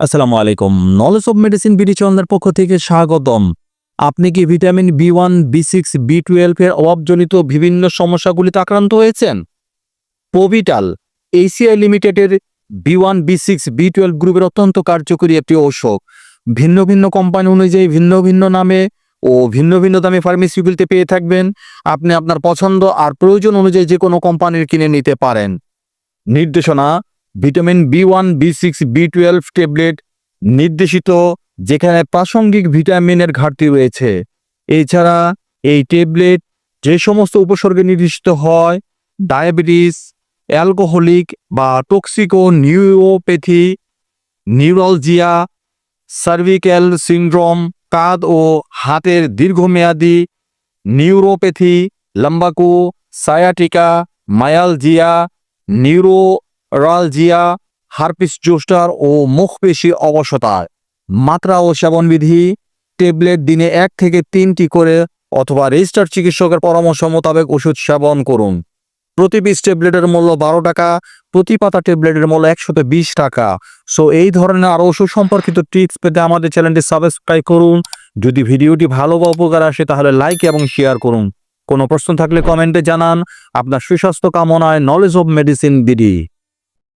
আসসালামু আলাইকুম। Knowledge of medicine চ্যানেলের পক্ষ থেকে স্বাগতম। আপনি কি vitamin B one B six B twelve এর অভাবজনিত বিভিন্ন সমস্যাগুলিতে আক্রান্ত হয়েছেন? পবিটাল এসিআই লিমিটেডের B one B six B twelve গ্রুপের অত্যন্ত কার্যকরী একটি ঔষধ। ভিন্ন ভিন্ন কোম্পানি অনুযায়ী ভিন্ন ভিন্ন নামে ও ভিন্ন ভিন্ন দামে ফার্মেসিগুলিতে পেয়ে থাকবেন। আপনি আপনার পছন্দ আর প্রয়োজন অনুযায়ী যে কোনো কোম্পানির কিনে নিতে পারেন। নির্দেশনা vitamin B one B six B twelve tablet নির্দেশিত, যেখানে প্রাসঙ্গিক ভিটামিনের ঘাটতি রয়েছে। এছাড়া এই ট্যাবলেট যে সমস্ত উপসর্গে নির্দিষ্ট হয় ডায়াবেটিস অ্যালকোহলিক বা toxico neuropathy neuralgia cervical syndrome কাঁধ ও হাতের দীর্ঘমেয়াদী neuropathy, lumbago, sciatica, myalgia, neuralgia, herpes zoster ও মুখপেশি অবসতায় মাত্রা ও সেবনবিধি, ট্যাবলেট দিনে এক থেকে তিনটি করে অথবা রেজিস্টার চিকিৎসকের পরামর্শ মোতাবেক ওষুধ সেবন করুন। প্রতি পিস ট্যাবলেটের মূল্য বারো টাকা, প্রতি পাতা ট্যাবলেটের মূল্য একশত বিশ টাকা। সো এই ধরনের আরও ওষুধ সম্পর্কিত টিপস পেতে আমাদের চ্যানেলটি সাবস্ক্রাইব করুন। যদি ভিডিওটি ভালো বা উপকার আসে, তাহলে লাইক এবং শেয়ার করুন। কোনো প্রশ্ন থাকলে কমেন্টে জানান। আপনার সুস্বাস্থ্য কামনায় নলেজ অব মেডিসিন বিডি